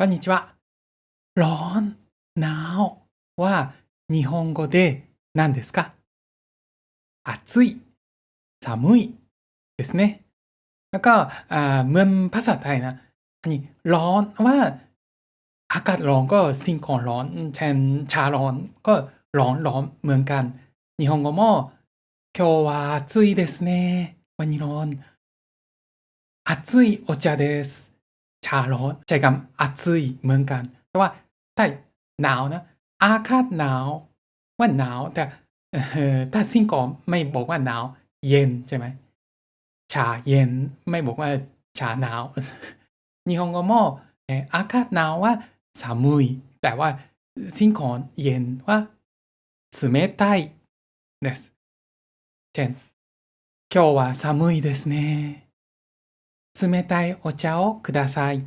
こんにちは。ร้อน หนาว ว่า日本語で何ですか暑い 寒い ですね แล้วก็อ่าเหมือนภาษาไทยนะ อันนี้ร้อนว่า อากาศร้อนก็สิ่งของร้อนเช่นชาร้อนก็ร้อนร้อนเหมือนกัน日本語も今日は暑いですねวันนี้ร้อน暑いお茶です ชาร้อนใช้คำ暑いเหมือนกันแต่ว่าถ้าหนาวนะ อากาศหนาวว่าหนาว แต่เอ่อถ้าสิ่งของไม่บอกว่าหนาว เย็นใช่ไหม ชาเย็นไม่บอกว่าชาหนาว 日本語も、えーอากาศหนาวว่า寒いแต่ว่าสิ่งของเย็นว่า冷たいですเช่น今日は寒いですね 冷たいお茶をください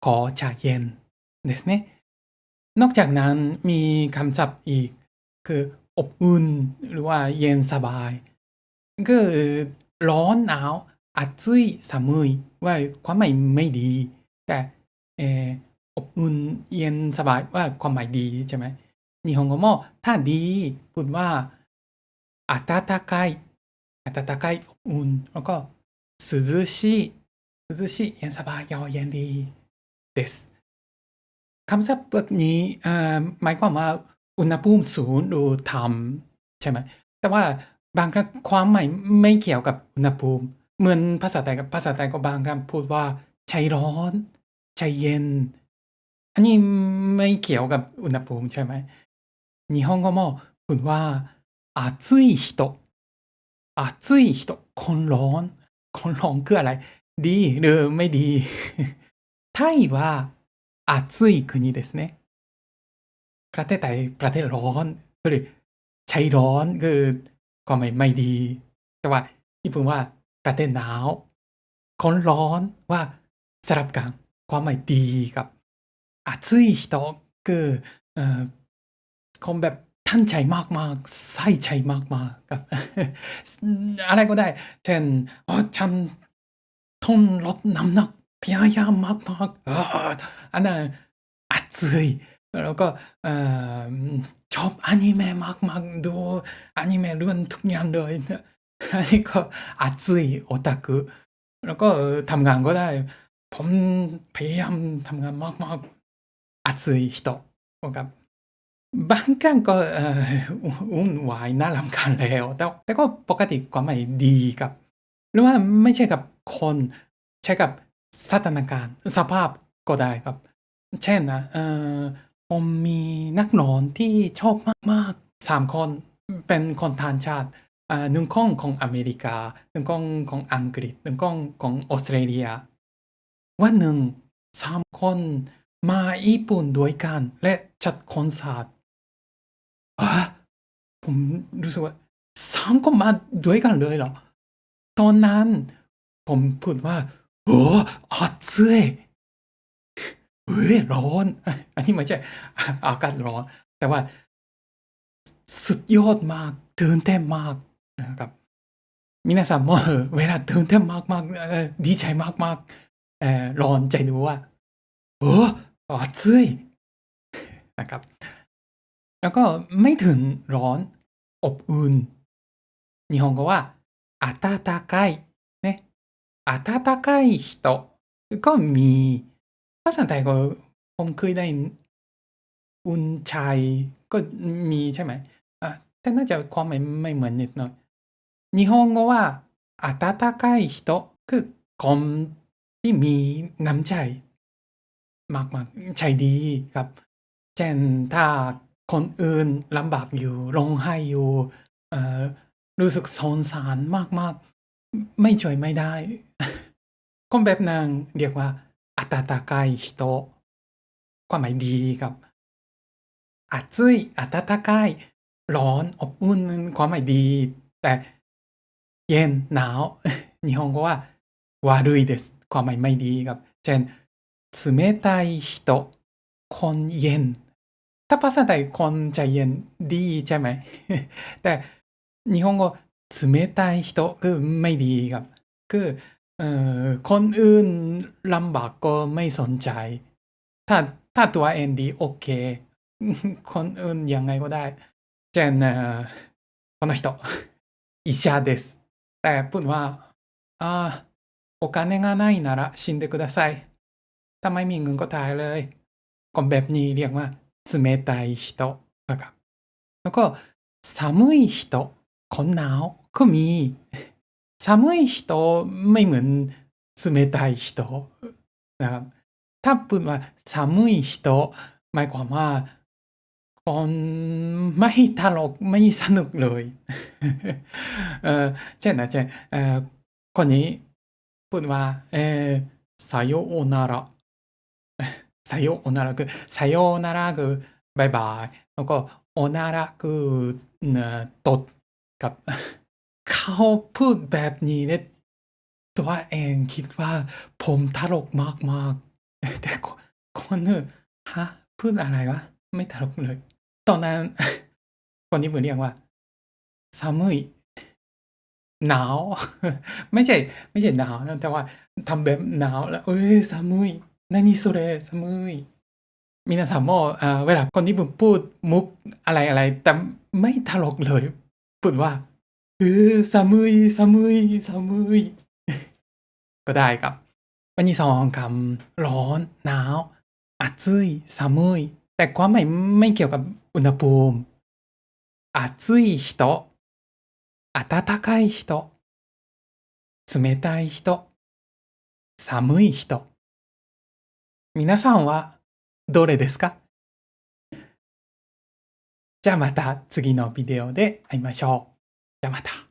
ขอชาเย็นですね นอกจากนั้นมีคำศัพท์อีก คืออบอุ่นหรือว่าเย็นสบาย คือร้อนหนาวอัดซุยสามุยว่าความหมายไม่ดี แต่เอออบอุ่นเย็นสบายว่าความหมายดีใช่ไหมนิฮงโกโมถ้าดีพูดว่าอาตาตาไกอาตาตาไกอบอุ่นแล้วก็涼しい 涼しいเย็นสบายเยาเย็นดีですคำศัพท์พวกนี้เอ่อหมายความว่าอุณหภูมิสูงหรือต่ำใช่ไหม แต่ว่าบางครั้งความหมายไม่เกี่ยวกับอุณหภูมิ เหมือนภาษาไทยกับภาษาไทยก็บางครั้งพูดว่าใจร้อนใจเย็น อันนี้ไม่เกี่ยวกับอุณหภูมิใช่ไหม日本語もพูดว่า暑い人暑い人คนร้อนคนร้อนคืออะไร ดีหรือไม่ดี ไทยว่า暑い国ですねประเทศไทยประเทศร้อนหรือใช้ร้อนคือความหมายไม่ดี แต่ว่าญี่ปุ่นว่าประเทศหนาว คนร้อนว่าสลับกันความหมายดีกับ暑い人คือเอ่อคนแบบท่านใจมากๆใส่ใจมากๆกับ อะไรก็ได้ เช่นอ๋อฉัน ทนลดน้ำหนักพยายามมากๆอ่าอันนั้นอัดยแล้วก็ชอบอนิเมะมากๆดูอนิเมะเรื่องทุกอย่างเลยอันนี้ก็อัดยโอตาคุแล้วก็ทำงานก็ได้ ผมพยายามทำงานมากๆอัดย人กับบางครั้งก็อุ่นวายน่ารำคาญแล้วแต่แต่ก็ปกติความหมายดีกับ หรือว่าไม่ใช่กับ คนใช้กับสถานการณ์สภาพก็ได้ครับ เช่นนะเออผมมีนักนอนที่ชอบมากๆสามคนเป็นคนทานชาติหนึ่งคนของอเมริกาหนึ่งคนของอังกฤษหนึ่งคนของออสเตรเลีย วันหนึ่งสามคนมาญี่ปุ่นด้วยกันและจัดคอนเสิร์ตผมรู้สึกว่าสามคนมาด้วยกันเลยเหรอ ตอนนั้น ผมพูดว่า โอ้อัดเสื้อเฮ้ยร้อน อันนี้ไม่ใช่อากาศร้อน แต่ว่า สุดยอดมากตื่นเต้นมากนะครับมินาซัมもเวลาตื่นเต้นมากๆเอ่อดีใจมากๆเอ่อร้อนใจดูว่า โอ้อัดเสื้อนะครับ แล้วก็ไม่ถึงร้อนอบอุ่น日本語は暖かいね 暖かい人ก็มีภาษาไทยก็ผมเคยได้อุ่นใจก็มีใช่ไหมอ่ะแต่น่าจะความหมายไม่เหมือนนิดหน่อย日本語は暖かい人คือคนที่มีน้ำใจ มากๆใจดีครับ เช่นถ้าคนอื่นลำบากอยู่ร้องไห้อยู่เอ่อรู้สึกสงสารมากๆ ไม่ช่วยไม่ได้ คนแบบนางเรียกว่าอัตตาไกฮิโตความหมายดีครับอัตซึยอัตตาไกร้อนอบอุ่นความหมายดี แต่เย็นหนาว 日本語は悪いですความหมายไม่ดีครับ เช่น冷たい人คนเย็น ถ้าภาษาไทยคนใจเย็นดีใช่ไหม แต่日本語 冷たい人คือไม่ดีครับ คือเอ่อคนอื่นลำบากก็ไม่สนใจ ถ้าถ้าตัว ND โอเค คนอื่นยังไงก็ได้ เช่นเอ่อこの人医者ですแต่พูดว่าอ่าโอ金がないなら死んでくださいถ้าไม่มีเงินก็ตายเลยคนแบบนี้เรียกว่า冷たい人นะครับแล้วก็寒い人 คนหนาวก็มี寒い人ไม่เหมือน冷たい人นะครับ ถ้าพูดว่า寒い人หมายความว่าคนไม่ตลกไม่สนุกเลย เออเช่นนะเช่นเอ่อคนนี้พูดว่าเออさようならさようならคือさようならคือบายบาย แล้วก็โอนาระคือเอ่อตด กับ เขาพูดแบบนี้เนี่ยตัวเองคิดว่าผมตลกมากมากแต่คนอื่นฮะพูดอะไรวะไม่ตลกเลย ตอนนั้นคนญี่ปุ่นเรียกว่าซามุยหนาวไม่ใช่ไม่ใช่หนาวแต่ว่าทำแบบหนาวแล้วเอ้ยซามุยนั่นนี่สุเรซามุยมินาสามโมเวลาคนญี่ผมพูดมุกอะไรอะไรแต่ไม่ตลกเลย พูดว่าเออ寒い寒い寒い ก็ได้ครับ วันที่สองคำร้อนหนาว暑い寒いแต่ความหมายไม่เกี่ยวกับอุณหภูมิ暑い人暖かい人冷たい人寒い人皆さんはどれですか じゃあまた次のビデオで会いましょう。じゃあまた。